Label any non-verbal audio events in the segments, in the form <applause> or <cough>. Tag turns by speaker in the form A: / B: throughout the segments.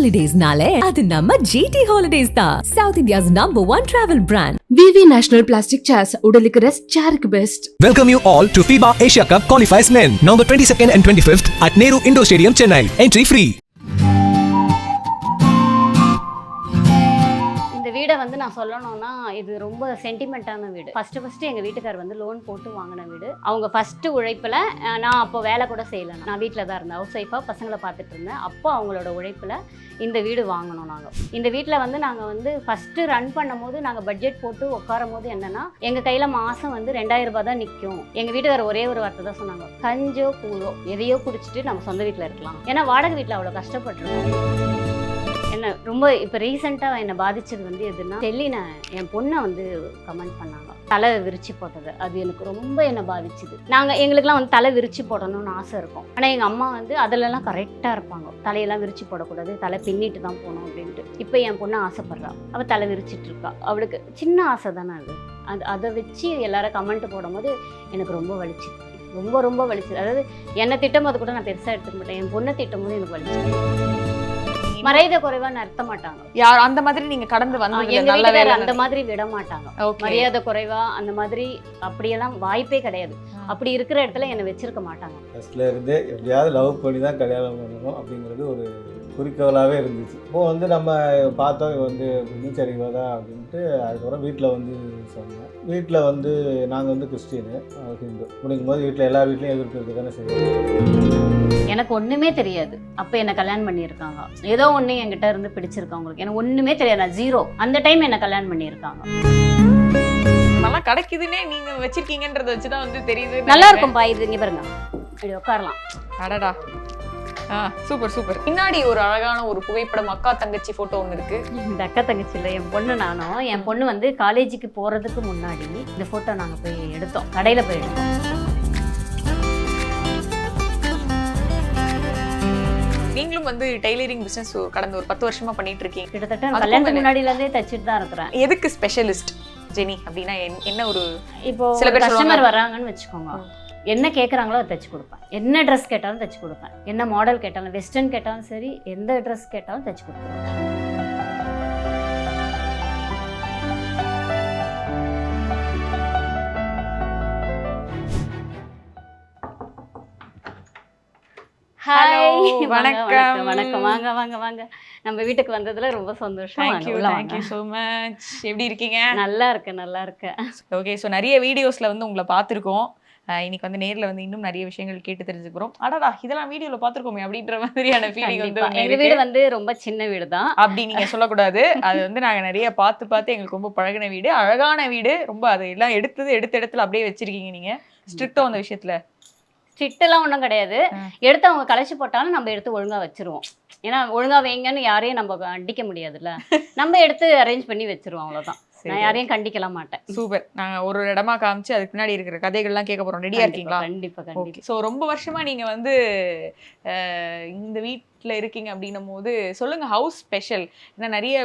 A: ஹாலிடேஸ்னாலே அது நம்ம ஜிடி ஹாலிடேஸ் தான் South India's number one travel brand
B: VV national plastic chairs உடலுக்கு rest சேருக்கு best
C: Welcome you all to FIBA Asia Cup qualifiers men, November 22nd and 25th at Nehru Indoor Stadium, Chennai. Entry free.
D: வந்து நான் சொல்லணும்னா இது ரொம்ப சென்டிமெண்ட்டான வீடு. First first எங்கள் வீட்டுக்கார் வந்து லோன் போட்டு வாங்கின வீடு. அவங்க ஃபஸ்ட்டு உழைப்பில் நான் அப்போ வேலை கூட செய்யலை. நான் வீட்டில் தான் இருந்தேன். ஹவுஸ் ஒய்ஃபாக பசங்களை பார்த்துட்டு இருந்தேன். அப்போ அவங்களோட உழைப்பில் இந்த வீடு வாங்கினோம் நாங்கள் இந்த வீட்டில் வந்து நாங்கள் வந்து ஃபஸ்ட்டு ரன் பண்ணும்போது நாங்கள் பட்ஜெட் போட்டு உட்காரும் போது என்னென்னா எங்கள் கையில் மாதம் வந்து ரெண்டாயிரம் ரூபாய் தான் நிற்கும் எங்கள் வீட்டுக்கார் ஒரே ஒரு வார்த்தை தான் சொன்னாங்க. கஞ்சோ கூழோ எதையோ குடிச்சிட்டு நம்ம சொந்த வீட்டில் இருக்கலாம். ஏன்னா வாடகை வீட்டில் அவ்வளோ கஷ்டப்பட்டுருக்கோம். என்ன ரொம்ப இப்போ ரீசெண்டாக என்னை பாதிச்சது வந்து எதுனா டெல்லின என் பொண்ணை வந்து கமெண்ட் பண்ணாங்க. தலை விரிச்சு போட்டது. அது எனக்கு ரொம்ப என்னை பாதிச்சுது. நாங்கள் எங்களுக்குலாம் வந்து தலை விரிச்சு போடணும்னு ஆசை இருக்கும். ஆனால் எங்கள் அம்மா வந்து அதிலலாம் கரெக்டாக இருப்பாங்க. தலையெல்லாம் விரிச்சு போடக்கூடாது. தலை பின்னிட்டு தான் போகணும் அப்படின்ட்டு. இப்போ என் பொண்ணு ஆசைப்படுறா. அவள் தலை விரிச்சிட்டு இருக்கா. அவளுக்கு சின்ன ஆசை தானே அது. அது அதை வச்சு எல்லாரும் கமெண்ட் போடும்போது எனக்கு ரொம்ப வலிச்சு ரொம்ப ரொம்ப வலிச்சு அதாவது என்னை திட்டம் போது கூட நான் பெருசாக எடுத்துக்க மாட்டேன். என் பொண்ணை திட்டம் போது எனக்கு வலிச்சு மரியாதை குறைவா நடத்த மாட்டாங்க.
E: யார் அந்த மாதிரி நீங்க கடந்து
D: ஆ,
E: வந்து
D: எங்க
E: நல்ல வேலை
D: அந்த மாதிரி விட மாட்டாங்க மரியாதை குறைவா அந்த மாதிரி அப்படியெல்லாம் வாய்ப்பே கிடையாது. அப்படி இருக்கிற இடத்துல என்னை வச்சிருக்க மாட்டாங்க.
F: ஃபஸ்ட்டில் இருந்தே எப்படியாவது லவ் பண்ணி தான் கல்யாணம் பண்ணணும் அப்படிங்கிறது ஒரு குறிக்கோளாகவே இருந்துச்சு. இப்போ வந்து நம்ம பார்த்தோம் இவ வந்து இவ தான் அப்படின்ட்டு அதுக்கப்புறம் வீட்டில் வந்து சொன்னேன். வீட்டில் வந்து நாங்கள் வந்து கிறிஸ்டினு ஹிந்து. அப்படிங்கும்போது வீட்டில் எல்லா வீட்லேயும் எதிர்ப்பு இருக்க தானே செய்யும்
D: எனக்கு ஒண்ணுமே தெரியாது. அப்ப என்ன கல்யாணம் பண்ணியிருக்காங்க. ஏதோ ஒண்ணு என்கிட்ட இருந்து பிடிச்சிருக்கு அவங்களுக்கு எனக்கு ஒண்ணுமே தெரியாது. நான் ஜீரோ அந்த டைம் என்ன கல்யாணம் பண்ணியிருக்காங்க.
E: நல்லா கிடைக்குதுன்னே நீங்க வச்சிருக்கீங்கன்றத வச்சுதான் வந்து தெரியுது
D: நல்லா இருக்கும்பா. இது இங்க பாருங்க. இப்படி உட்காரலாம்.
E: அடடா. Super super. பின்னாடி ஒரு அழகான ஒரு புகைப்படம் அக்கா தங்கச்சி போட்டோ ஒன்று இருக்கு.
D: இந்த அக்கா தங்கச்சி இல்லை என் பொண்ணு நானும் என் பொண்ணு வந்து காலேஜுக்கு போறதுக்கு முன்னாடி இந்த போட்டோ நாங்க போய் எடுத்தோம். கடையில போய் எடுத்தோம்.
E: நீங்களும் வந்து டெய்லரிங் பிசினஸ் கடந்த ஒரு பத்து வருஷமா பண்ணிட்டு இருக்கீங்க.
D: கிட்டத்தட்ட கல்யாணத்துக்கு. முன்னாடில இருந்தே தச்சுட்டு தான் இருக்கிறேன்.
E: எதுக்கு ஸ்பெஷலிஸ்ட் ஜெனி? அப்படின்னா என்ன- ஒரு
D: இப்போ
E: சில
D: கஸ்டமர். வராங்கன்னு வச்சுக்கோங்க. என்ன கேட்குறாங்களோ அதை தைச்சு கொடுப்பேன். என்ன ட்ரெஸ் கேட்டாலும் தைச்சு கொடுப்பேன். என்ன மாடல் கேட்டாலும் வெஸ்டர்ன் கேட்டாலும் சரி எந்த ட்ரெஸ் கேட்டாலும் தைச்சு கொடுப்பேன். ஹாய் வணக்கம்.
E: வணக்கம்.
D: வாங்க வாங்க வாங்க. நம்ம வீட்டுக்கு வந்ததுல ரொம்ப சந்தோஷம்.
E: தேங்க்யூ ஸோ மச் எப்படி இருக்கீங்க?
D: நல்லா இருக்கு நல்லா இருக்கு
E: ஓகே ஸோ நிறைய வீடியோஸ்ல வந்து உங்களை பார்த்துருக்கோம். இன்னைக்கு வந்து நேர்ல வந்து இன்னும் நிறைய விஷயங்கள் கேட்டு தெரிஞ்சுக்கிறோம் அடடா இதெல்லாம் வீடியோல பார்த்துருக்கோமே அப்படின்ற மாதிரியான ஃபீலிங் வந்து
D: கண்டிப்பா.
E: ஒண்ணு
D: எங்க
E: இருக்கு.
D: வீடு வந்து ரொம்ப சின்ன வீடு தான்
E: அப்படி நீங்க சொல்லக்கூடாது. அது வந்து நாங்க நிறைய பார்த்து பார்த்து எங்களுக்கு ரொம்ப பழகின வீடு. அழகான வீடு. ரொம்ப அதை எல்லாம் எடுத்தது எடுத்த இடத்துல அப்படியே வச்சிருக்கீங்க நீங்க. ஸ்ட்ரிக்டோ அந்த விஷயத்துல.
D: ஸ்ட்ரிக்ட்லாம் ஒன்றும் கிடையாது. எடுத்து அவங்க கலைச்சு போட்டாலும் நம்ம எடுத்து ஒழுங்கா வச்சிருவோம். ஏன்னா ஒழுங்கா வைங்கன்னு யாரையும் நம்ம அடிக்க முடியாதுல்ல. நம்ம எடுத்து அரேஞ்ச் பண்ணி வச்சிருவோம் அவ்வளவுதான். நான் யாரையும் கண்டிக்கலாம் மாட்டேன்.
E: சூப்பர். நாங்க ஒரு இடமா காமிச்சு அதுக்கு பின்னாடி இருக்கிற கதைகள்லாம் கேட்க போறோம். ரெடியா இருக்கீங்களா?
D: கண்டிப்பா கண்டிப்பா.
E: ஸோ ரொம்ப வருஷமா நீங்க வந்து இந்த வீட்ல இருக்கீங்க அப்படின்னும் போது சொல்லுங்க ஹவுஸ் ஸ்பெஷல் ஏன்னா நிறைய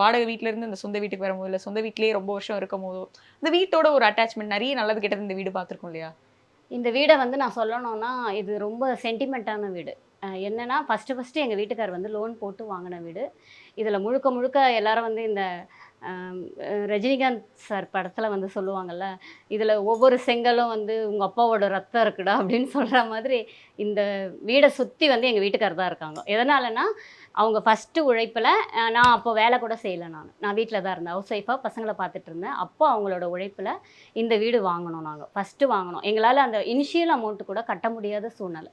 E: வாடகை வீட்ல இருந்து இந்த சொந்த வீட்டுக்கு வரும்போது இல்லை சொந்த வீட்லயே ரொம்ப வருஷம் இருக்கும் போதோ இந்த வீட்டோட ஒரு அட்டாச்மெண்ட் நிறைய நல்லது கெட்டது இந்த வீடு பார்த்துருக்கோம் இல்லையா?
D: இந்த வீடை வந்து நான் சொல்லணும்னா இது ரொம்ப சென்டிமெண்ட்டான வீடு. என்னன்னா ஃபஸ்ட்டு ஃபஸ்ட்டு எங்கள் வீட்டுக்கார் வந்து லோன் போட்டு வாங்கின வீடு. இதில் முழுக்க முழுக்க எல்லாரும் வந்து இந்த ரஜினிகாந்த் சார் படத்தில் வந்து சொல்லுவாங்கல்ல இதில் ஒவ்வொரு செங்கலும் வந்து உங்கள் அப்பாவோட ரத்தம் இருக்குடா அப்படின்னு சொல்கிற மாதிரி இந்த வீடை சுற்றி வந்து எங்கள் வீட்டுக்கார் தான் இருக்காங்க. எதனாலனா அவங்க ஃபஸ்ட்டு உழைப்பில் நான் அப்போ வேலை கூட செய்யலை நான். நான் வீட்டில் தான் இருந்தேன். ஹவுஸ் ஒய்ஃபாக பசங்களை பார்த்துட்டு இருந்தேன். அப்போ அவங்களோட உழைப்பில் இந்த வீடு வாங்கினோம் நாங்கள் ஃபஸ்ட்டு வாங்கினோம் எங்களால் அந்த இனிஷியல் அமௌண்ட்டு கூட கட்ட முடியாத சூழ்நிலை.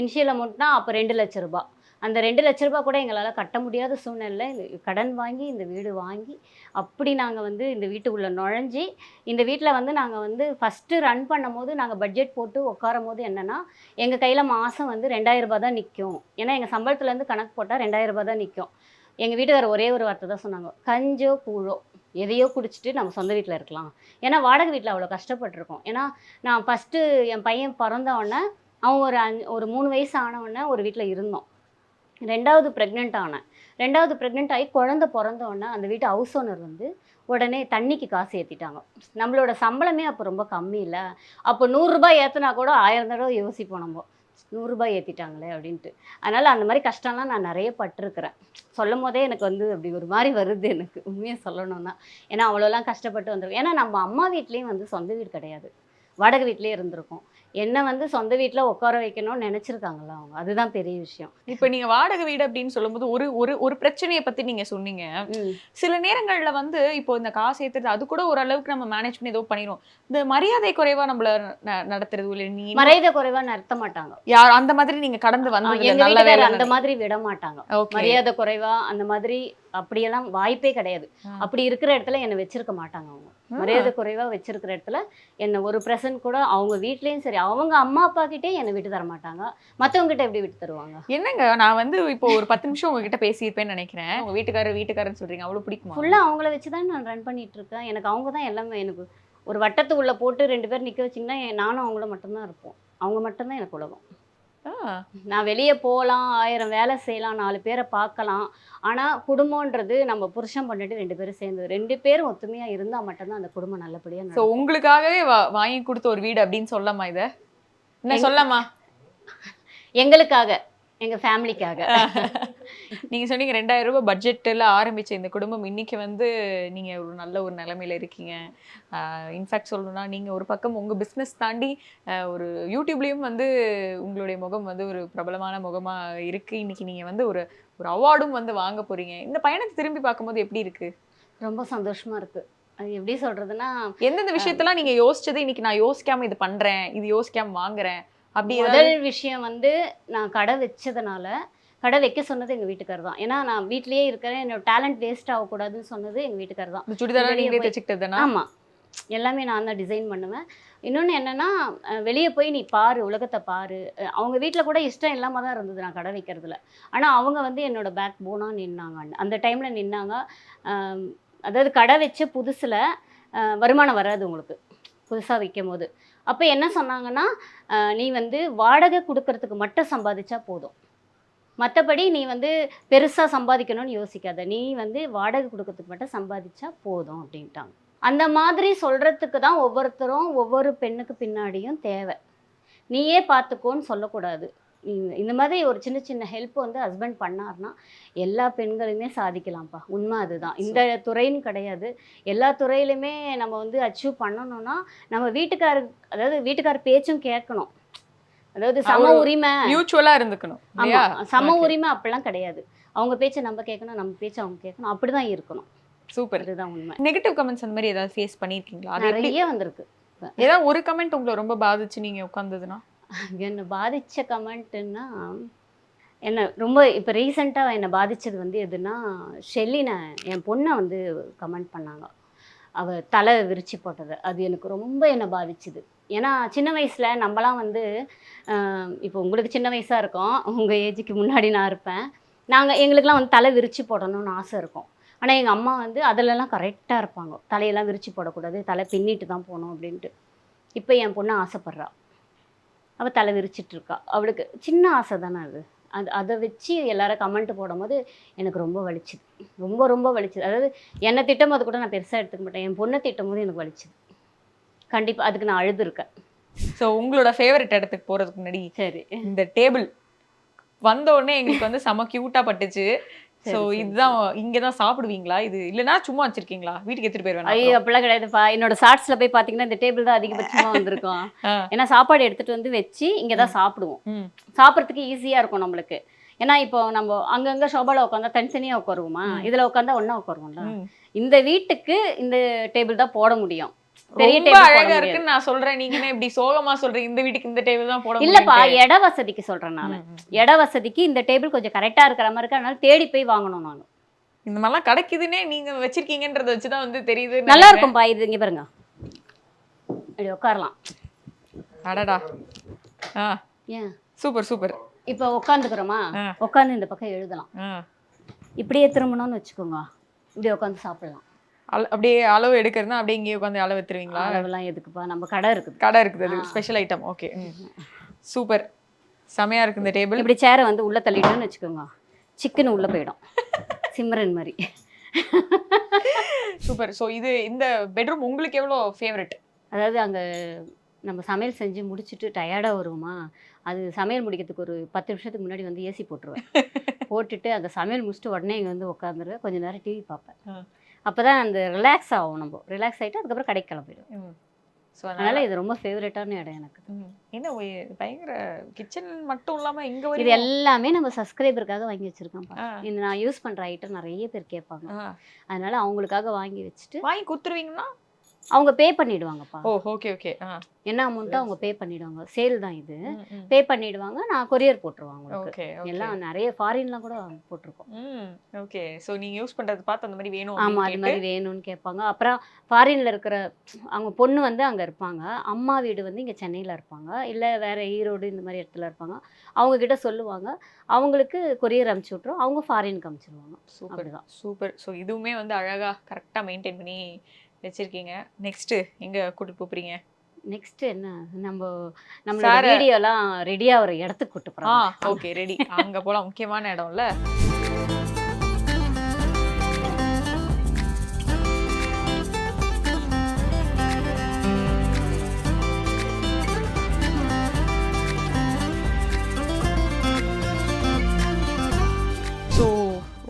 D: இனிஷியல் அமௌண்ட்னா அப்போ ரெண்டு லட்ச ரூபாய். அந்த ரெண்டு லட்ச ரூபாய் கூட எங்களால் கட்ட முடியாத சூழ்நிலை கடன் வாங்கி இந்த வீடு வாங்கி அப்படி நாங்கள் வந்து இந்த வீட்டுக்குள்ளே நுழைஞ்சி இந்த வீட்டில் வந்து நாங்கள் வந்து ஃபஸ்ட்டு ரன் பண்ணும்போது நாங்கள் பட்ஜெட் போட்டு உட்காரும் போது என்னென்னா எங்கள் கையில் மாதம் வந்து ரெண்டாயிரம் ரூபாய் தான் நிற்கும் ஏன்னா எங்கள் சம்பளத்துலேருந்து கணக்கு போட்டால் ரெண்டாயிரம் ரூபாய் தான் நிற்கும் எங்கள் வீட்டுக்காரர் ஒரே ஒரு வார்த்தை தான் சொன்னாங்க. கஞ்சோ கூழோ எதையோ குடிச்சிட்டு நம்ம சொந்த வீட்டில் இருக்கலாம். ஏன்னா வாடகை வீட்டில் அவ்வளோ கஷ்டப்பட்டிருக்கோம். ஏன்னா நான் ஃபஸ்ட்டு என் பையன் பிறந்த உடனே அவன் ஒரு அஞ்சு ஒரு மூணு வயசு ஆனவுடனே ஒரு வீட்டில் இருந்தோம். ரெண்டாவது ப்ரெக்னென்ட் ஆனேன் ரெண்டாவது ப்ரெக்னென்ட் ஆகி குழந்த பிறந்த அந்த வீட்டு ஹவுஸ் ஓனர் வந்து உடனே தண்ணிக்கு காசு ஏற்றிட்டாங்க நம்மளோட சம்பளமே அப்போ ரொம்ப கம்மி இல்லை. அப்போ நூறுரூபா ஏற்றினா கூட ஆயிரம் தடவை யோசிப்போம் நம்ம. நூறுரூபாய் ஏற்றிட்டாங்களே அப்படின்ட்டு. அதனால் அந்த மாதிரி கஷ்டம்லாம் நான் நிறைய பட்டிருக்கிறேன். சொல்லும் போதே எனக்கு வந்து அப்படி ஒரு மாதிரி வருது எனக்கு. உண்மையாக சொல்லணும்னா. ஏன்னா அவ்வளோலாம் கஷ்டப்பட்டு வந்திருக்கோம். ஏன்னா நம்ம அம்மா வீட்லேயும் வந்து சொந்த வீடு கிடையாது. வாடகை வீட்லேயே இருந்திருக்கோம். என்ன வந்து சொந்த வீட்டில் உட்கார வைக்கணும்னு நினச்சிருக்காங்களா அவங்க? அதுதான் பெரிய விஷயம்.
E: இப்போ நீங்க வாடகை வீடு அப்படின்னு சொல்லும்போது ஒரு ஒரு ஒரு பிரச்சனையை பத்தி நீங்க சொன்னீங்க. சில நேரங்கள்ல வந்து இப்போ இந்த காசு ஏத்துறது அது கூட ஓரளவுக்கு நம்ம மேனேஜ் பண்ணி ஏதோ பண்ணிரும் இந்த மரியாதை குறைவா நம்மள நடத்துறது இல்லை நீ
D: மரியாதை குறைவாக நடத்த மாட்டாங்க.
E: யார் அந்த மாதிரி நீங்க கடந்து வந்து நல்ல வேலை
D: அந்த மாதிரி விட மாட்டாங்க. மரியாதை குறைவா அந்த மாதிரி அப்படியெல்லாம் வாய்ப்பே கிடையாது. அப்படி இருக்கிற இடத்துல என்னை வச்சிருக்க மாட்டாங்க அவங்க. மரியாதை குறைவா வச்சிருக்கிற இடத்துல என்ன ஒரு பிரசன்ட் கூட அவங்க வீட்லயும் சரி அவங்க அம்மா அப்பா கிட்டே என்னை விட்டு தர மாட்டாங்க. மத்தவங்க கிட்ட எப்படி விட்டு தருவாங்க?
E: என்னங்க நான் வந்து இப்போ ஒரு பத்து நிமிஷம் உங்ககிட்ட பேசியிருப்பேன்னு நினைக்கிறேன். உங்க வீட்டுக்காரர் வீட்டுக்காரன்னு சொல்றீங்க அவ்வளவு பிடிக்குமா?
D: ஃபுல்லா அவங்கள வச்சு தான் நான் ரன் பண்ணிட்டு இருக்கேன் எனக்கு அவங்க தான் எல்லாமே எனக்கு ஒரு வட்டத்து உள்ள போட்டு ரெண்டு பேர் நிக்க வச்சிங்கன்னா நானும் அவங்கள மட்டும்தான் இருப்போம். அவங்க மட்டும்தான் எனக்கு உலகம். நான் வெளியே போகலாம் ஆயிரம் வேலை செய்யலாம் நாலு பேரை பார்க்கலாம். ஆனால் குடும்பம்ன்றது நம்ம புருஷன் பண்ணிட்டு ரெண்டு பேரும் சேர்ந்து ரெண்டு பேரும் ஒத்துமையாக இருந்தால் மட்டும்தான் அந்த குடும்பம் நல்லபடியாக நடக்கும்.
E: உங்களுக்காகவே வாங்கி கொடுத்த ஒரு வீடு அப்படின்னு சொல்லலாமா இத? என்ன சொல்லலாமா?
D: எங்களுக்காக. எங்கள் ஃபேமிலிக்காக. <laughs>
E: நீங்க சொன்னீங்க ரெண்டாயிரம் ரூபாய் பட்ஜெட்டில் ஆரம்பிச்ச இந்த குடும்பம் இன்னைக்கு வந்து நீங்க ஒரு நல்ல ஒரு நிலைமையில இருக்கீங்க. இன்ஃபேக்ட் சொல்லணும்னா நீங்க ஒரு பக்கம் உங்க பிஸ்னஸ் தாண்டி ஒரு யூடியூப்லயும் வந்து உங்களுடைய முகம் வந்து ஒரு பிரபலமான முகமா இருக்கு. இன்னைக்கு நீங்க வந்து ஒரு ஒரு அவார்டும் வந்து வாங்க போறீங்க. இந்த பயணத்தை திரும்பி பார்க்கும்போது எப்படி இருக்கு?
D: ரொம்ப சந்தோஷமாக இருக்குது அது எப்படி சொல்கிறதுனா
E: எந்தெந்த விஷயத்தெல்லாம் நீங்க யோசிச்சது? இன்னைக்கு நான் யோசிக்காம இது பண்றேன் இது யோசிக்காம வாங்குறேன் அப்படி
D: முதல் விஷயம் வந்து நான் கடை வச்சதுனால கடை வைக்க சொன்னது எங்கள் வீட்டுக்காரர் தான். ஏன்னா நான் வீட்லேயே இருக்கிறேன். என்னோட டேலண்ட் வேஸ்ட் ஆகக்கூடாதுன்னு சொன்னது எங்கள் வீட்டுக்காரர் தான்.
E: சுடிதாரா
D: ஆமாம் எல்லாமே நான் தான் டிசைன் பண்ணுவேன். இன்னொன்று என்னென்னா வெளியே போய் நீ பாரு உலகத்தை பாரு. அவங்க வீட்டில் கூட இஷ்டம் இல்லாமல் தான் இருந்தது நான் கடை வைக்கிறதுல. ஆனால் அவங்க வந்து என்னோட பேக் போனாக நின்னாங்க. அந்த டைமில் நின்னாங்க. அதாவது கடை வச்ச புதுசில் வருமானம் வராது உங்களுக்கு. புதுசாக வைக்கும் போது அப்போ என்ன சொன்னாங்கன்னா நீ வந்து வாடகை கொடுக்கறதுக்கு மட்டும் சம்பாதிச்சா போதும். மற்றபடி நீ வந்து பெருசாக சம்பாதிக்கணும்னு யோசிக்காத. நீ வந்து வாடகை கொடுக்கறதுக்கு மட்டும் சம்பாதிச்சா போதும் அப்படின்ட்டாங்க. அந்த மாதிரி சொல்கிறதுக்கு தான் ஒவ்வொருத்தரும் ஒவ்வொரு பெண்ணுக்கு பின்னாடியும் தேவை. நீயே பார்த்துக்கோன்னு சொல்லக்கூடாது. இந்த மாதிரி ஒரு சின்ன சின்ன ஹெல்ப் வந்து ஹஸ்பண்ட் பண்ணார்னா எல்லா பெண்களுமே சாதிக்கலாம்ப்பா. உண்மை அதுதான். இந்த துறைன்னு கிடையாது. எல்லா துறையிலுமே நம்ம வந்து அச்சீவ் பண்ணணும்னா நம்ம வீட்டுக்காரர் அதாவது வீட்டுக்காரர் பேச்சும் கேட்கணும். அதாவது சம உரிமை.
E: மியூச்சுவலா இருந்துக்கணும்
D: ஆமா. சம. உரிமை அப்படிலாம் கிடையாது. அவங்க பேச்சை நம்ம கேட்கணும் நம்ம பேச்சை அவங்க கேட்கணும். அப்படிதான் இருக்கணும்.
E: சூப்பர்.
D: அதுதான் உண்மை.
E: நெகட்டிவ் கமெண்ட்ஸ் அந்த மாதிரி ஏதாவது ஃபேஸ் எப்படி
D: நிறைய வந்திருக்கு.
E: ஏதாவது ஒரு கமெண்ட் உங்களை ரொம்ப பாதிச்சு நீங்க உட்கார்ந்ததுன்னா?
D: என்னை பாதித்த கமெண்ட்டுன்னா என்னை ரொம்ப இப்போ ரீசெண்டாக என்னை பாதித்தது வந்து எதுனா ஷெல்லினை என் பொண்ணை வந்து கமெண்ட் பண்ணாங்க. அவள் தலை விரிச்சு போட்டது. அது எனக்கு ரொம்ப என்னை பாதிச்சுது. ஏன்னா சின்ன வயசில் நம்மலாம் வந்து இப்போ உங்களுக்கு சின்ன வயசாக இருக்கும். உங்கள் ஏஜுக்கு முன்னாடி நான் இருப்பேன். நாங்கள் எங்களுக்கெல்லாம் வந்து தலை விரித்து போடணும்னு ஆசை இருக்கும். ஆனால் எங்கள் அம்மா வந்து அதிலெல்லாம் கரெக்டாக இருப்பாங்க. தலையெல்லாம் விரித்து போடக்கூடாது. தலை பின்னிட்டு தான் போகணும் அப்படின்ட்டு. இப்போ என் பொண்ணு ஆசைப்பட்றா. அவள் தலை விரிச்சிட்டு இருக்கா அவளுக்கு சின்ன ஆசை தானே அது. அது அதை வச்சு எல்லாரும் கமெண்ட் போடும்போது எனக்கு ரொம்ப வலிச்சுது. ரொம்ப ரொம்ப வலிச்சுது. அதாவது என்னை திட்டும் போது கூட நான் பெருசாக எடுத்துக்க மாட்டேன். என் பொண்ணை திட்டும் போது எனக்கு வலிச்சுது. கண்டிப்பாக அதுக்கு நான் அழுதுருக்கேன்.
E: சோ உங்களோட ஃபேவரட் இடத்துக்கு போறதுக்கு முன்னாடி
D: சரி.
E: இந்த டேபிள் வந்த உடனே எங்களுக்கு வந்து செம கியூட்டா பட்டுச்சு.
D: சரி,
E: இதுதான் இங்க தான் சாப்பிடுவீங்களா? இது இல்லனா சும்மா வச்சிருக்கீங்களா? வீட்டுக்கு எடுத்துட்டு
D: ஐயோ
E: போயிருவேன்
D: அப்படிலாம் கிடையாதுப்பா. என்னோட ஷார்ட்ஸில் போய் பார்த்தீங்கன்னா இந்த டேபிள் தான் அதிகபட்சமாக <laughs> வந்திருக்கும். ஏன்னா சாப்பாடு எடுத்துகிட்டு வந்து வச்சு இங்கே தான் சாப்பிடுவோம். சாப்பிட்றதுக்கு ஈஸியாக இருக்கும் நம்மளுக்கு. ஏன்னா இப்போ நம்ம அங்கங்கே ஷோபாவில் உட்காந்தா தனித்தனியாக உட்காருவோமா. இதில் உட்காந்தா ஒன்றா உட்காருவோம்ல. இந்த வீட்டுக்கு இந்த டேபிள் தான் போட முடியும்.
E: ரொம்ப
D: table போட
E: அழகா. இருக்குன்னு நான் சொல்றேன். நீங்க இப்படி சோகமா சொல்றீங்க. இந்த வீட்டுக்கு இந்த டேபிள் தான் போட
D: இல்லப்பா. இட வசதிக்கு சொல்றேன் நான். இட வசதிக்கு இந்த டேபிள் கொஞ்சம் கரெக்டா இருக்கிற மாதிரி இருக்கு அதனால தேடி போய் வாங்கணும் நான்.
E: இந்த மாதிரிலாம் கிடைக்குதுன்னே நீங்க வச்சிருக்கீங்கன்றத வச்சுதான் வந்து தெரியுது
D: நல்லா இருக்கும்பா இது இங்க பாருங்க. இப்படி உட்காரலாம்.
E: அடடா. ஆ. Super super.
D: இப்போ உட்காந்துக்கிறோமா. உட்காந்து இந்த பக்கம் எழுதலாம். இப்படியே திரும்பணும்னு வச்சுக்கோங்க. இப்படி உட்காந்து சாப்பிடலாம்.
E: அப்படியே அளவு எடுக்கிறதுனா அப்படியே இங்கே உட்காந்து அளவு எடுத்துருவீங்களா?
D: அளவெல்லாம் எதுக்குப்பா? நம்ம கடை இருக்குது.
E: கடை இருக்குது. அது. Special item okay super. செமையா இருக்கு இந்த டேபிள்
D: இப்படி சேரை வந்து உள்ள தள்ளிட்டோம்னு வச்சுக்கோங்க. சிக்கன் உள்ள போயிடும். சிம்ரன் மாதிரி.
E: சூப்பர். ஸோ இது இந்த பெட்ரூம் உங்களுக்கு எவ்வளோ ஃபேவரட்
D: அதாவது அங்கே நம்ம சமையல் செஞ்சு முடிச்சுட்டு டயர்டாக வருவோமா? அது சமையல் முடிக்கிறதுக்கு ஒரு பத்து நிமிஷத்துக்கு முன்னாடி வந்து ஏசி போட்டுருவேன். <laughs> போட்டுட்டு அந்த சமையல் முடிச்சுட்டு உடனே இங்கே வந்து உட்காந்துருவேன். கொஞ்ச நேரம் டிவி பார்ப்பேன். அப்போ தான் அந்த ரிலாக்ஸ் ஆகும் நம்ம. ரிலாக்ஸ் ஆகிட்டு அதுக்கப்புறம் கடைக்கு கிளம்பிடும்.
E: ஸோ
D: அதனால இது ரொம்ப ஃபேவரட்டான இடம் எனக்கு.
E: என்ன பயங்கர கிச்சன் மட்டும் இல்லாம இங்க
D: இது எல்லாமே நம்ம சப்ஸ்கிரைபருக்காக வாங்கி வச்சிருக்கோம்
E: ஆ.
D: இந்த நான் யூஸ் பண்ற ஐட்டம் நிறைய பேர் கேட்பாங்க. அதனால அவங்களுக்காக வாங்கி வச்சுட்டு
E: வாங்கி குத்துருவீங்கன்னா
D: அவங்க பே பண்ணிடுவாங்கப்பா.
E: ஓ ஓகே ஓகே
D: என்ன அமௌண்ட்டோ அவங்க பே பண்ணிடுவாங்க. சேல் தான் இது. பே பண்ணிடுவாங்க. நான் கொரியர் போட்டுருவாங்க
E: ஓகே
D: எல்லாம் நிறைய ஃபாரின்லாம் கூட போட்டிருக்கோம்.
E: ஓகே ஸோ நீங்க யூஸ் பண்றது பார்த்து அந்த மாதிரி வேணும்
D: ஆமா அது மாதிரி வேணும்னு கேட்பாங்க. அப்புறம் ஃபாரின்ல இருக்கிற அவங்க பொண்ணு வந்து அங்க இருப்பாங்க. அம்மா வீடு வந்து இங்க சென்னையில இருப்பாங்க. இல்ல வேற ஈரோடு இந்த மாதிரி இடத்துல இருப்பாங்க. அவங்க கிட்ட சொல்லுவாங்க. அவங்களுக்கு கொரியர் அனுப்பிச்சு விட்ருவோம் அவங்க ஃபாரினுக்கு அனுப்பிச்சிடுவாங்க
E: சூப்பர்
D: அப்படிதான்.
E: சூப்பர். ஸோ இதுவுமே வந்து அழகா கரெக்டாக மெயின்டைன் பண்ணி வச்சிருக்கீங்க. நெக்ஸ்ட் எங்க கூட்டிட்டு போறீங்க
D: நெக்ஸ்ட் என்ன? நம்ம நம்மளோட
E: சார-
D: வீடியோலாம் ரெடியா ஒரு இடத்துக்கு கூட்டு போறோம்.
E: ஓகே ரெடி அங்க போலாம். முக்கியமான இடம்ல.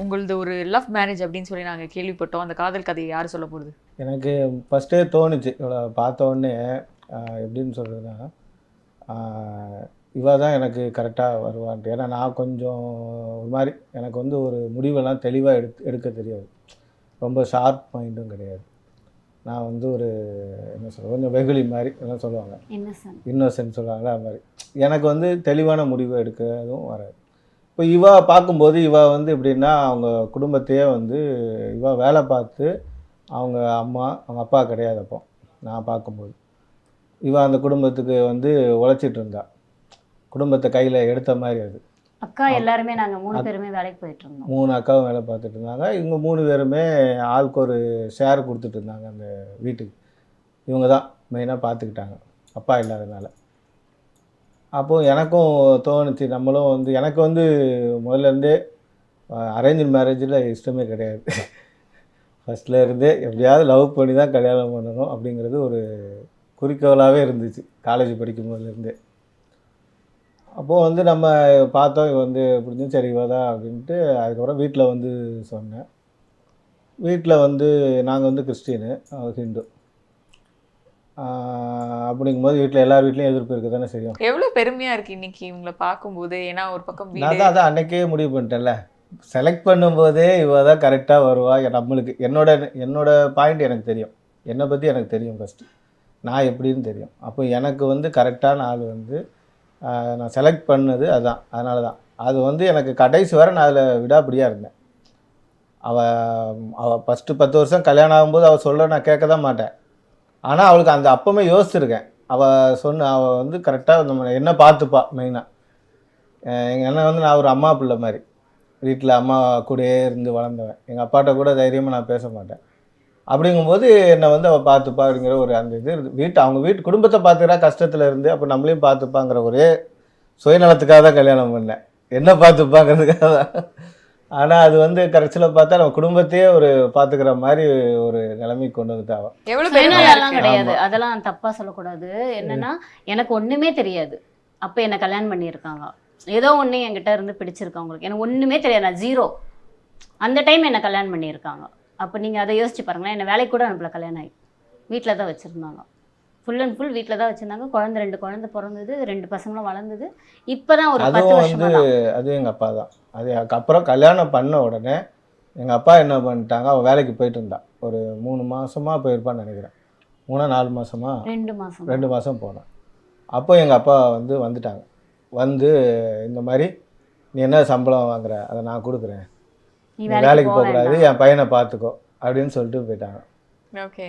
E: உங்களது ஒரு லவ் மேரேஜ் அப்படின்னு சொல்லி நாங்க கேள்விப்பட்டோம். அந்த காதல் கதையை யார் சொல்ல போகுது?
F: எனக்கு ஃபஸ்ட்டே தோணுச்சு. இவளை பார்த்த உடனே ஆஹ், எப்படின்னு சொல்கிறதுனா இவ தான் எனக்கு கரெக்டாக வருவான்ட்டு. ஏன்னா நான் கொஞ்சம் ஒரு மாதிரி எனக்கு வந்து ஒரு முடிவெல்லாம் தெளிவாக எடுத்து எடுக்க தெரியாது. ரொம்ப ஷார்ப் மைண்டும் கிடையாது. நான் வந்து ஒரு என்ன சொல்றது கொஞ்சம் வெகுளி மாதிரி என்ன சொல்லுவாங்க.
D: இன்னசென்ட்
F: இன்னோசென்ட் சொல்கிறாங்களே அது மாதிரி. எனக்கு வந்து தெளிவான முடிவு எடுக்கிறதும் வராது. இப்போ இவ பார்க்கும்போது இவ வந்து எப்படின்னா அவங்க குடும்பத்தையே வந்து இவ வேலை பார்த்து அவங்க அம்மா அவங்க அப்பா கிடையாது அப்போ நான் பார்க்கும்போது. இவ அந்த குடும்பத்துக்கு வந்து உழைச்சிட்டு இருந்தா. குடும்பத்தை கையில் எடுத்த மாதிரி அது.
D: அக்கா எல்லாருமே நாங்க மூணு பேருமே வேலைக்கு போயிட்டு இருந்தோம்.
F: மூணு அக்காவும் வேலை பார்த்துட்டு இருந்தாங்க. இவங்க மூணு பேருமே ஆளுக்கு ஒரு ஷேர் கொடுத்துட்டு இருந்தாங்க அந்த வீட்டுக்கு. இவங்க தான் மெயினாக பார்த்துக்கிட்டாங்க. அப்பா இல்லாதனால அப்போது எனக்கும் தோணுச்சு. நம்மளும் வந்து எனக்கு வந்து முதல்ல இருந்தே அரேஞ்ச் மேரேஜில் இஷ்டமே கிடையாது. ஃபஸ்ட்டில் இருந்தே எப்படியாவது லவ் பண்ணி தான் கல்யாணம் பண்ணணும் அப்படிங்கிறது ஒரு குறிக்கோளாகவே இருந்துச்சு காலேஜ் படிக்கும் போதுலேருந்தே அப்போது வந்து நம்ம பார்த்தோம் இவ வந்து பிடிச்சி சரி இவ தான் அப்படின்ட்டு அதுக்கப்புறம் வீட்டில் வந்து சொன்னேன். வீட்டில் வந்து நாங்கள் வந்து கிறிஸ்டினு ஹிந்து. அப்படிங்கும்போது வீட்டில் எல்லார் வீட்லேயும் எதிர்ப்பு இருக்க தானே செய்யும்
E: எவ்வளவு பெருமையா இருக்கு இன்னைக்கு இவங்களை பார்க்கும்போது. ஏன்னா ஒரு பக்கம்
F: நான் தான் அதான் அன்னைக்கே முடிவு பண்ணிட்டேன்ல. செலக்ட் பண்ணும்போதே இவ தான் கரெக்டாக வருவா. நம்மளுக்கு என்னோட என்னோட பாயிண்ட் எனக்கு தெரியும். என்னை பற்றி எனக்கு தெரியும் ஃபஸ்ட்டு நான் எப்படின்னு தெரியும். அப்போ எனக்கு வந்து கரெக்டான ஆள் வந்து நான் செலக்ட் பண்ணது அதான். அதனால தான் அது வந்து எனக்கு கடைசி வரை நான் அதில் விடாப்பிடியாக இருந்தேன். அவள் அவள் ஃபஸ்ட்டு பத்து வருஷம் கல்யாணம் ஆகும்போது அவள் சொல்ல நான் கேட்க தான் மாட்டேன். ஆனால் அவளுக்கு அந்த அப்பமே யோசிச்சிருக்கேன். அவள் சொன்ன அவள் வந்து கரெக்டாக நம்ம என்ன பார்த்துப்பா மெயினாக எங்கள் அண்ணன் வந்து நான் ஒரு அம்மா பிள்ளை மாதிரி. வீட்டில் அம்மா கூடயே இருந்து வளர்ந்தவன். எங்கள் அப்பாட்ட கூட தைரியமாக நான் பேச மாட்டேன். அப்படிங்கும்போது என்னை வந்து அவள் பார்த்துப்பா அப்படிங்கிற ஒரு அந்த இது வீட்டு அவங்க வீட்டு குடும்பத்தை பார்த்துக்கிறா கஷ்டத்தில் இருந்து அப்போ நம்மளையும் பார்த்துப்பாங்கிற ஒரே சுயநலத்துக்காக தான் கல்யாணம் பண்ணேன். என்ன பார்த்துப்பாங்கிறதுக்காக தான். ஆனால் அது வந்து கடைசியில் பார்த்தா நம்ம குடும்பத்தையே ஒரு பார்த்துக்கிற மாதிரி ஒரு நிலைமைக்கு கொண்டு வந்துட்டா அவ.
E: எவ்வளவு பெருமையா
D: சுயநலம்
E: இருக்கு?
D: கிடையாது. அதெல்லாம் தப்பா சொல்லக்கூடாது. என்னன்னா எனக்கு ஒண்ணுமே தெரியாது. அப்ப என்ன கல்யாணம் பண்ணியிருக்காங்க. ஏதோ ஒண்ணு என்கிட்ட இருந்து பிடிச்சிருக்கு அவங்களுக்கு. எனக்கு ஒண்ணுமே தெரியாது. நான் ஜீரோ அந்த டைம் என்ன கல்யாணம் பண்ணியிருக்காங்க. அப்ப நீங்க அதை யோசிச்சு பாருங்களேன். என்ன வேலைக்கு கூட அனுப்பல கல்யாணம் ஆகி. வீட்டில் தான் வச்சிருந்தாங்க. ஃபுல் அண்ட் ஃபுல் வீட்டில் தான் வச்சிருந்தாங்க. குழந்தை ரெண்டு குழந்தை பிறந்தது ரெண்டு பசங்களும் வளர்ந்தது. இப்பதான் ஒரு பத்து வருஷமா தான்.
F: அது எங்கள் அப்பா தான். அதுக்கப்புறம் கல்யாணம் பண்ண உடனே எங்கள் அப்பா என்ன பண்ணிட்டாங்க அவள் வேலைக்கு போயிட்டு இருந்தா. ஒரு மூணு மாசமா போயிருப்பான்னு நினைக்கிறேன். மூணா நாலு மாசமா?
D: ரெண்டு மாசம்.
F: ரெண்டு மாதம் போனேன். அப்போ எங்கள் அப்பா வந்து வந்துட்டாங்க. வந்து இந்த மாதிரி நீ என்ன சம்பளம் வாங்குற? அதை நான் கொடுக்குறேன்.
D: நீ வேலைக்கு
F: வேலைக்கு
D: போக
F: போகக்கூடாது. என் பையனை பார்த்துக்கோ. அப்படின்னு சொல்லிட்டு போயிட்டாங்க.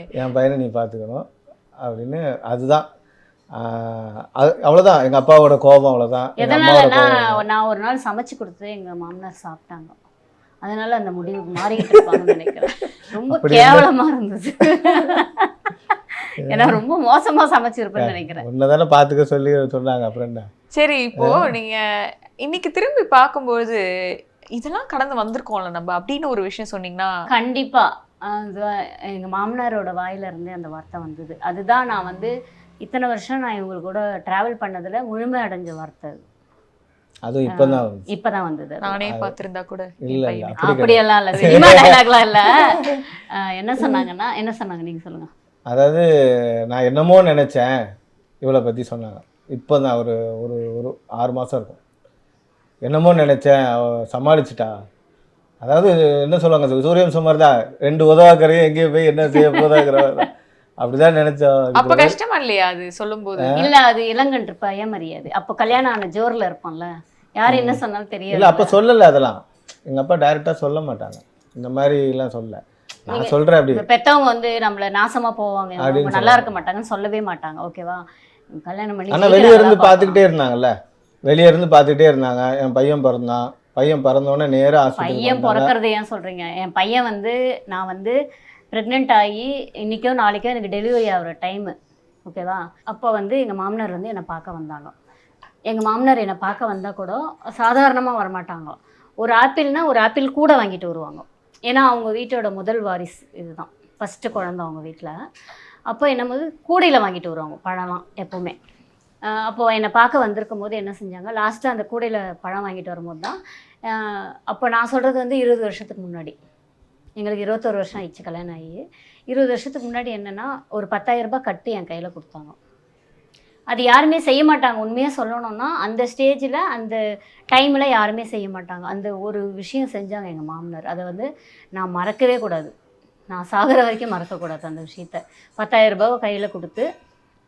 F: என் பையனை நீ பார்த்துக்கணும். அப்படின்னு அதுதான். அவ்வளோதான் எங்கள் அப்பாவோட கோபம் அவ்வளோதான் எங்கள் அம்மாவோட
D: எதனாலனா
F: கோபம்
D: நான் ஒரு நாள் சமைச்சு கொடுத்து எங்க மாமனார் சாப்பிட்டாங்க. அதனால அந்த முடிவு மாறிக்கிட்டு இருப்பாங்கன்னு நினைக்கிறேன். ரொம்ப
F: அப்படி
D: கேவலமா இருந்தது. ஏன்னா ரொம்ப மோசமா சமைச்சிருப்பேன்னு நினைக்கிறேன்.
F: உன்னை பார்த்துக்க சொல்லி சொன்னாங்க. அப்புறம் என்ன?
E: சரி இப்போ நீங்க இன்னைக்கு திரும்பி பார்க்கும்போது இதெல்லாம் கடந்து வந்திருக்கோம்ல நம்ம அப்படின்னு ஒரு விஷயம் சொன்னீங்கன்னா?
D: கண்டிப்பா. அது எங்க மாமனாரோட வாயில இருந்து அந்த வார்த்தை வந்தது. அதுதான் நான் வந்து இத்தனை வருஷம் நான் இவங்க கூட ட்ராவல் பண்ணதில் முழுமை அடைஞ்ச வார்த்தை அது.
F: அதுவும் இப்போ தான்
D: இப்பதான் வந்தது.
E: நானே பார்த்திருந்தா கூட
F: இல்ல,
D: அப்படியெல்லாம் இல்லை. சினிமா டைலாக்லாம் இல்லை. என்ன சொன்னாங்கன்னா என்ன சொன்னாங்க? நீங்கள் சொல்லுங்கள்
F: அதாவது நான் என்னமோ நினச்சேன் இவளை பற்றி சொன்னாங்க. இப்போ தான் ஒரு ஒரு ஒரு ஆறு மாதம் இருக்கும். என்னமோ நினச்சேன் அவ சமாளிச்சிட்டா. அதாவது என்ன சொல்லுவாங்க சு- சூரியன் சுமார் தான் ரெண்டு உதவாக்கரையும் எங்கேயோ போய் என்ன செய்ய போதாங்கிற அப்படிதான் நினைச்சோம்
E: அப்ப கஷ்டமா இல்லையா அது சொல்லும் போது
D: இல்ல அது இளங்கன்று பையன் மரியாதை. அப்போ கல்யாணம் ஆன ஜோர்ல இருப்போம்ல. யார் என்ன சொன்னாலும்
F: இல்லை
D: தெரியாது
F: அப்போ சொல்லலை அதெல்லாம். எங்கள் அப்பா டைரெக்டாக சொல்ல மாட்டாங்க. இந்த மாதிரிலாம் சொல்ல. நான் சொல்கிறேன் அப்படி.
D: பெத்தவங்க வந்து நம்மள நாசமா போவாங்க. நல்லா இருக்க மாட்டாங்கன்னு சொல்லவே மாட்டாங்க. ஓகேவா கல்யாணம் பண்ணி ஜெயிக்கிற
F: வெளியே இருந்து
D: நல்லா
F: பார்த்துக்கிட்டே இருந்தாங்கல்ல. வெளியே இருந்து பார்த்துக்கிட்டே இருந்தாங்க. என் பையன் பிறந்தான். பையன் பிறந்தோடனே நேராக
D: பையன் பிறக்கறத ஏன் சொல்றீங்க? என் பையன் வந்து நான் வந்து ப்ரெக்னென்ட் ஆகி இன்றைக்கோ நாளைக்கோ எனக்கு டெலிவரி ஆகிற டைமு ஓகேவா அப்போ வந்து எங்கள் மாமனார் வந்து என்னை பார்க்க வந்தாங்க. எங்கள் மாமனார் என்னை பார்க்க வந்தால் கூட சாதாரணமாக வரமாட்டாங்க. ஒரு ஆப்பிள்னால் ஒரு ஆப்பிள் கூட வாங்கிட்டு வருவாங்க. ஏன்னா அவங்க வீட்டோட முதல் வாரிஸ் இதுதான். ஃபஸ்ட்டு குழந்த அவங்க வீட்டில் அப்போ என்னம்போது கூடையில் வாங்கிட்டு வருவாங்க பழம்லாம் எப்போவுமே. அப்போது என்னை பார்க்க வந்திருக்கும் போது என்ன செஞ்சாங்க? லாஸ்ட்டாக அந்த கூடையில் பழம் வாங்கிட்டு வரும்போது தான் அப்போ நான் சொல்கிறது வந்து இருபது வருஷத்துக்கு முன்னாடி. எங்களுக்கு இருபத்தொரு வருஷம் ஆயிடுச்சு கல்யாணம் ஆகி. இருபது வருஷத்துக்கு முன்னாடி என்னென்னா ஒரு 10000 ரூபாய் கட்டு என் கையில் கொடுத்தாங்க. அது யாருமே செய்ய மாட்டாங்க. உண்மையாக சொல்லணும்னா அந்த ஸ்டேஜில் அந்த டைமில் யாருமே செய்ய மாட்டாங்க. அந்த ஒரு விஷயம் செஞ்சாங்க எங்கள் மாமனார். அதை வந்து நான் மறக்கவே கூடாது. நான் சாகிற வரைக்கும் மறக்கக்கூடாது அந்த விஷயத்த. 10000 ரூபாவை கையில் கொடுத்து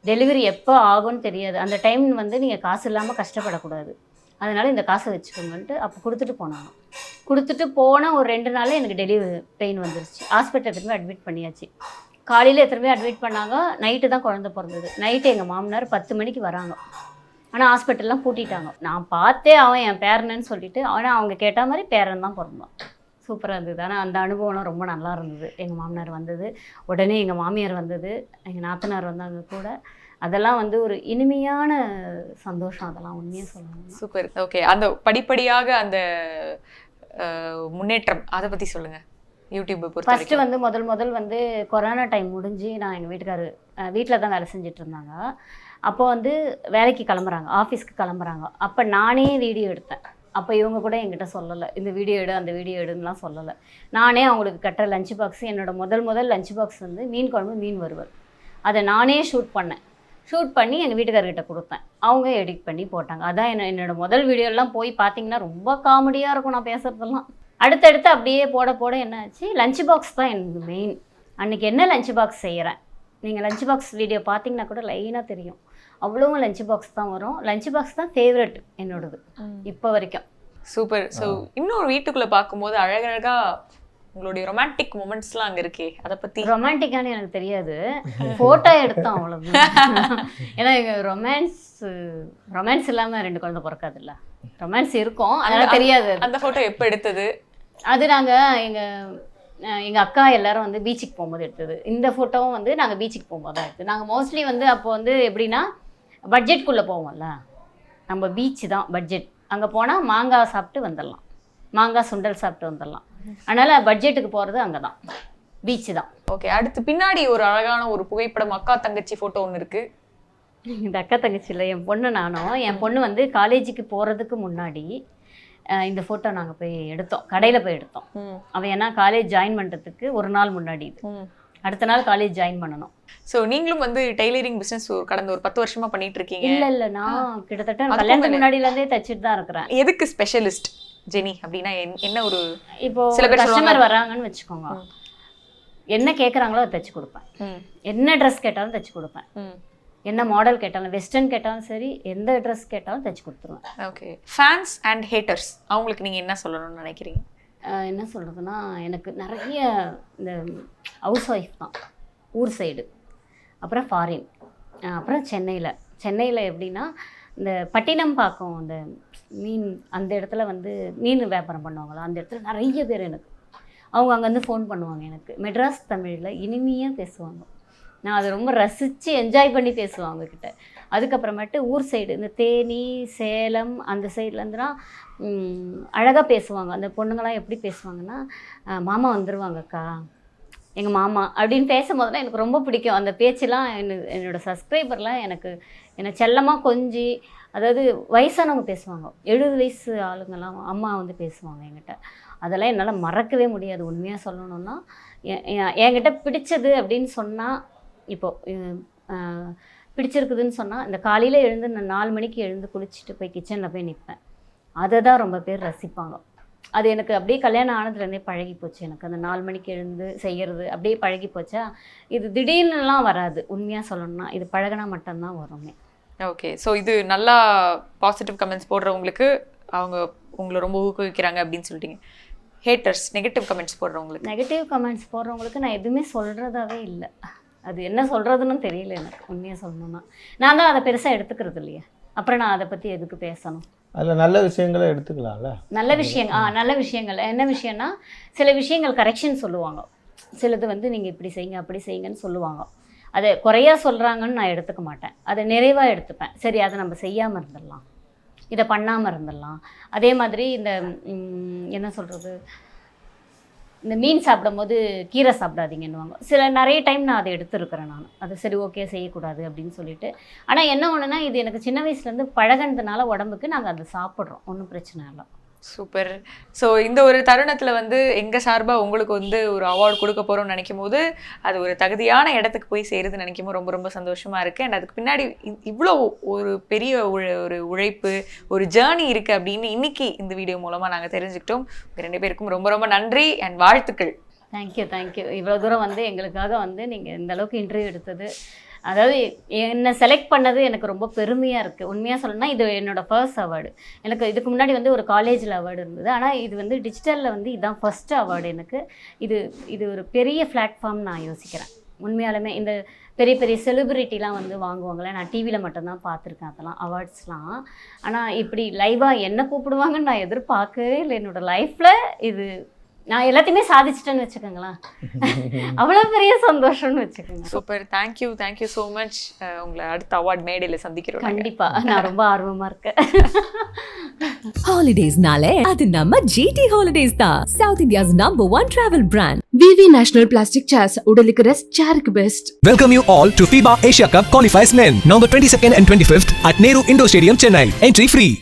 D: டெலிவரி எப்போ ஆகும்னு தெரியாது. அந்த டைம் வந்து நீங்கள் காசு இல்லாமல் கஷ்டப்படக்கூடாது. அதனால் இந்த காசை வச்சுக்கோங்கன்ட்டு அப்போ கொடுத்துட்டு போனாங்க. கொடுத்துட்டு போன ஒரு ரெண்டு நாளில் எனக்கு டெலிவரி பெயின் வந்துருச்சு. ஹாஸ்பிட்டல் திரும்ப அட்மிட் பண்ணியாச்சு. காலையில் எத்தனை அட்மிட் பண்ணாங்க? நைட்டு தான் குழந்த பிறந்தது. நைட்டு எங்கள் மாமனார் பத்து மணிக்கு வராங்க. ஆனால் ஹாஸ்பிட்டல்லாம் பூட்டிட்டாங்க நான் பார்த்தே அவன் என் பேரனன்னு சொல்லிட்டு ஆனால் அவங்க கேட்ட மாதிரி பேரன் தான் பிறந்தான். சூப்பராக இருந்தது. ஆனால் அந்த அனுபவம்லாம் ரொம்ப நல்லா இருந்தது. எங்கள் மாமனார் வந்தது. உடனே எங்கள் மாமியார் வந்தது. எங்கள் நாத்தனார் வந்தாங்க கூட. அதெல்லாம் வந்து ஒரு இனிமையான சந்தோஷம் அதெல்லாம் உண்மையாக சொல்லணும்
E: சூப்பர். ஓகே அந்த படிப்படியாக அந்த முன்னேற்றம் அதை பத்தி சொல்லுங்க. யூடியூப் பொறுத்த
D: ஃபஸ்ட்டு வந்து முதல் முதல் வந்து கொரோனா டைம் முடிஞ்சு நான் எங்கள் வீட்டுக்காரு வீட்டில் தான் வேலை செஞ்சுட்டு இருந்தாங்க. அப்போ வந்து வேலைக்கு கிளம்புறாங்க ஆஃபீஸ்க்கு கிளம்புறாங்க. அப்போ நானே வீடியோ எடுத்தேன். அப்போ இவங்க கூட என்கிட்ட சொல்லலை. இந்த வீடியோ எடு அந்த வீடியோ எடுன்னுலாம் சொல்லலை. நானே அவங்களுக்கு கட்டுற லஞ்ச் பாக்ஸ் என்னோட முதல் முதல் லஞ்ச் பாக்ஸ் வந்து மீன் குழம்பு மீன் வறுவல். அதை நானே ஷூட் பண்ணேன். ஷூட் பண்ணி எங்கள் வீட்டுக்காரர்கிட்ட கொடுத்தேன் அவங்க எடிட் பண்ணி போட்டாங்க. அதான் என்ன என்னோட முதல் வீடியோலாம் போய் பார்த்தீங்கன்னா ரொம்ப காமெடியாக இருக்கும் நான் பேசுகிறதெல்லாம் அடுத்தடுத்து அப்படியே போட போட என்ன ஆச்சு? லஞ்ச் பாக்ஸ் தான் எனக்கு மெயின் அன்றைக்கி என்ன லஞ்ச் பாக்ஸ் செய்கிறேன் நீங்கள் லஞ்ச் பாக்ஸ் வீடியோ பார்த்தீங்கன்னா கூட லைனாக தெரியும். அவ்வளவும் லஞ்ச் பாக்ஸ் தான் வரும். லஞ்ச் பாக்ஸ் தான் ஃபேவரட் என்னோடது. இப்போ வரைக்கும்.
E: சூப்பர் ஸோ இன்னொரு வீட்டுக்குள்ள பார்க்கும்போது அழகழகா உங்களுடைய ரொமான்டிக் மூமெண்ட்ஸ்லாம் அங்க இருக்கே அதை பத்தி.
D: ரொமான்டிக்கானு எனக்கு தெரியாது. <laughs> ஃபோட்டோ எடுத்தோம் அவ்வளோதான் <laughs> ஏன்னா எங்கள் ரொமான்ஸ் ரொமான்ஸ் இல்லாமல் ரெண்டு குழந்தை பிறக்காதுல்ல. ரொமான்ஸ் இருக்கும். அதனால தெரியாது.
E: அந்த போட்டோ எப்ப எடுத்தது?
D: அது நாங்கள் எங்கள் எங்கள் அக்கா எல்லாரும் வந்து பீச்சுக்கு போகும்போது எடுத்தது. இந்த ஃபோட்டோவும் வந்து நாங்கள் பீச்சுக்கு போகும்போது தான் எடுத்தது. நாங்கள் மோஸ்ட்லி வந்து அப்போ வந்து எப்படின்னா பட்ஜெட்குள்ளே போவோம்ல. நம்ம பீச் தான் பட்ஜெட் அங்கே போனால் மாங்காய் சாப்பிட்டு வந்துடலாம். மாங்காய் சுண்டல் சாப்பிட்டு வந்துடலாம். அதனால் பட்ஜெட்டுக்கு போகிறது அங்கே தான் பீச்சு தான்.
E: ஓகே அடுத்து பின்னாடி ஒரு அழகான ஒரு புகைப்படம் அக்கா தங்கச்சி போட்டோ ஒன்று இருக்கு.
D: இந்த அக்கா தங்கச்சி இல்லை என் பொண்ணு நானும். என் பொண்ணு வந்து காலேஜுக்கு போகிறதுக்கு முன்னாடி இந்த ஃபோட்டோ நாங்கள் போய் எடுத்தோம். கடையில் போய் எடுத்தோம். அவன் ஏன்னா காலேஜ் ஜாயின் பண்ணுறதுக்கு ஒரு நாள் முன்னாடி இது. அடுத்த நாள் காலேஜ் ஜாயின் பண்ணணும்.
E: ஸோ நீங்களும் வந்து டெய்லரிங் பிசினஸ் கடந்த ஒரு பத்து வருஷமா பண்ணிட்டு இருக்கீங்க.
D: இல்ல இல்ல நான் கிட்டத்தட்ட கல்யாணத்துக்கு இருந்தே தச்சுட்டு தான் இருக்கிறேன்.
E: எதுக்கு ஸ்பெஷலிஸ்ட் ஜெனி அப்படின்னா என்- என்ன ஒரு
D: இப்போ
E: சில
D: கஸ்டமர். வராங்கன்னு வச்சுக்கோங்க. என்ன கேட்குறாங்களோ அதை தச்சு கொடுப்பேன். என்ன ட்ரெஸ் கேட்டாலும் தச்சு கொடுப்பேன். என்ன மாடல் கேட்டாலும் வெஸ்டர்ன் கேட்டாலும் சரி எந்த ட்ரெஸ் கேட்டாலும் தச்சு கொடுத்துருவேன்.
E: ஓகே ஃபேன்ஸ் அண்ட் ஹேட்டர்ஸ் அவங்களுக்கு நீங்க என்ன சொல்லணும்னு நினைக்கிறீங்க?
D: என்ன சொல்கிறதுனா எனக்கு நிறைய இந்த ஹவுஸ் ஒய்ஃப் தான். ஊர் சைடு அப்புறம் ஃபாரின் அப்புறம் சென்னையில். சென்னையில் எப்படின்னா இந்த பட்டினம்பாக்கம் அந்த மீன் அந்த இடத்துல வந்து மீன் வியாபாரம் பண்ணுவாங்களா? அந்த இடத்துல நிறைய பேர் எனக்கு. அவங்க அங்கேருந்து ஃபோன் பண்ணுவாங்க எனக்கு. மெட்ராஸ் தமிழில் இனிமையாக பேசுவாங்க. நான் அதை ரொம்ப ரசித்து என்ஜாய் பண்ணி பேசுவேன் அவங்கக்கிட்ட அதுக்கப்புறமேட்டு ஊர் சைடு இந்த தேனி சேலம் அந்த சைட்லேருந்துனா அழகாக பேசுவாங்க. அந்த பொண்ணுங்களாம் எப்படி பேசுவாங்கன்னா மாமா வந்துருவாங்கக்கா எங்கள் மாமா. அப்படின்னு பேசும்போதெல்லாம் எனக்கு ரொம்ப பிடிக்கும். அந்த பேச்செல்லாம் என்ன என்னோடய சப்ஸ்கிரைபர்லாம் எனக்கு என்னை செல்லமாக கொஞ்சி அதாவது வயசானவங்க பேசுவாங்க. எழுபது வயசு ஆளுங்கெல்லாம் அம்மா வந்து பேசுவாங்க என்கிட்ட. அதெல்லாம் என்னால் மறக்கவே முடியாது. உண்மையாக சொல்லணும்னா என்கிட்ட பிடிச்சது அப்படின்னு சொன்னால் இப்போது பிடிச்சிருக்குதுன்னு சொன்னால் இந்த காலையில் எழுந்து நான் நாலு மணிக்கு எழுந்து குளிச்சுட்டு போய் கிச்சனில் போய் நிற்பேன் அதை தான் ரொம்ப பேர் ரசிப்பாங்க. அது எனக்கு அப்படியே கல்யாணம் ஆனதுலேருந்தே பழகி போச்சு. எனக்கு அந்த நாலு மணிக்கு எழுந்து செய்கிறது அப்படியே பழகி போச்சா இது திடீர்னுலாம் வராது. உண்மையாக சொல்லணும்னா இது பழகினா மட்டும்தான் வருமே.
E: ஓகே ஸோ இது நல்லா பாசிட்டிவ் கமெண்ட்ஸ் போடுறவங்களுக்கு அவங்க உங்களை ரொம்ப ஊக்குவிக்கிறாங்க அப்படின்னு சொல்லிட்டீங்க. ஹேட்டர்ஸ் நெகட்டிவ் கமெண்ட்ஸ் போடுறவங்களுக்கு.
D: நெகட்டிவ் கமெண்ட்ஸ் போடுறவங்களுக்கு நான் எதுவுமே சொல்கிறதாவே இல்லை. அது என்ன சொல்கிறதுன்னு தெரியல எனக்கு உண்மையாக சொல்லணும்னா. நான் தான் அதை பெருசாக எடுத்துக்கிறது இல்லையா. அப்புறம் நான் அதை பற்றி எதுக்கு பேசணும்?
F: அதில் நல்ல விஷயங்களை எடுத்துக்கலாம்ல?
D: நல்ல விஷயம் ஆ நல்ல விஷயங்கள். என்ன விஷயம்னா சில விஷயங்கள் கரெக்ஷன் சொல்லுவாங்க. சிலது வந்து நீங்கள் இப்படி செய்யுங்க அப்படி செய்யுங்கன்னு சொல்லுவாங்க. அதை குறையா சொல்கிறாங்கன்னு நான் எடுத்துக்க மாட்டேன். அதை நிறைவாக எடுத்துப்பேன். சரி அதை நம்ம செய்யாமல் இருந்துடலாம். இதை பண்ணாமல் இருந்துடலாம். அதே மாதிரி இந்த என்ன சொல்கிறது இந்த மீன் சாப்பிடும்போது கீரை சாப்பிடாதீங்கன்னுவாங்க. சில நிறைய டைம் நான் அதை எடுத்துருக்கிறேன் நான். அது சரி ஓகே செய்யக்கூடாது அப்படின்னு சொல்லிட்டு. ஆனால் என்ன ஒன்றுனா இது எனக்கு சின்ன வயசுலேருந்து பழகினதுனால உடம்புக்கு நாங்கள் அதை சாப்பிட்றோம். ஒன்றும் பிரச்சனை இல்லை.
E: சூப்பர் ஸோ இந்த ஒரு தருணத்தில் வந்து எங்கள் சார்பாக உங்களுக்கு வந்து ஒரு அவார்டு கொடுக்க போகிறோம்னு நினைக்கும் போது அது ஒரு தகுதியான இடத்துக்கு போய் சேருதுன்னு நினைக்கும் போது ரொம்ப ரொம்ப சந்தோஷமாக இருக்குது அண்ட் அதுக்கு பின்னாடி இவ்வளோ ஒரு பெரிய உழ- ஒரு உழைப்பு ஒரு ஜேர்னி இருக்குது அப்படின்னு இன்னைக்கு இந்த வீடியோ மூலமாக நாங்கள் தெரிஞ்சுக்கிட்டோம். ரெண்டு பேருக்கும் ரொம்ப ரொம்ப நன்றி அண்ட் வாழ்த்துக்கள்.
D: தேங்க்யூ தேங்க்யூ இவ்வளோ தூரம் வந்து எங்களுக்காக வந்து நீங்கள் இந்த அளவுக்கு இன்டர்வியூ எடுத்தது. அதாவது என்னை செலக்ட் பண்ணது எனக்கு ரொம்ப பெருமையாக இருக்குது உண்மையாக சொல்லணும்னா இது என்னோடய ஃபர்ஸ்ட் அவார்டு எனக்கு இதுக்கு முன்னாடி வந்து ஒரு காலேஜில் அவார்டு இருந்தது. ஆனால் இது வந்து டிஜிட்டலில் வந்து இதுதான் ஃபர்ஸ்ட் அவார்டு எனக்கு. இது இது ஒரு பெரிய பிளாட்ஃபார்ம் நான் யோசிக்கிறேன். உண்மையாலுமே இந்த பெரிய பெரிய செலிபிரிட்டிலாம் வந்து வாங்குவாங்களே நான் டிவியில் மட்டும்தான் பார்த்துருக்கேன் அதெல்லாம் அவார்ட்ஸ்லாம் ஆனால் இப்படி லைவாக என்ன கூப்பிடுவாங்கன்னு நான் எதிர்பார்க்கவே இல்லை. என்னோடய லைஃப்பில் இது நான் எல்லாத்தையுமே சாதிச்சிட்டேன்னு வச்சுக்கோங்களேன். அவ்வளோ பெரிய சந்தோஷம்னு வச்சுக்கோங்க.
E: Super thank you thank you so much உங்களை அடுத்த அவார்ட் மேடையில் சந்திக்கிறோம் நாங்க.
D: கண்டிப்பா. நான் ரொம்ப ஆர்வமா இருக்கேன்.
A: Holidays-நாலே அது நம்ம GT Holidays தான். South India's number one travel brand.
B: VV national plastic chairs உடலுக்கு rest சேருக்கு best
C: Welcome you all to FIBA Asia Cup Qualifiers Men, November 22nd and 25th at Nehru Indoor Stadium, Chennai. Entry free.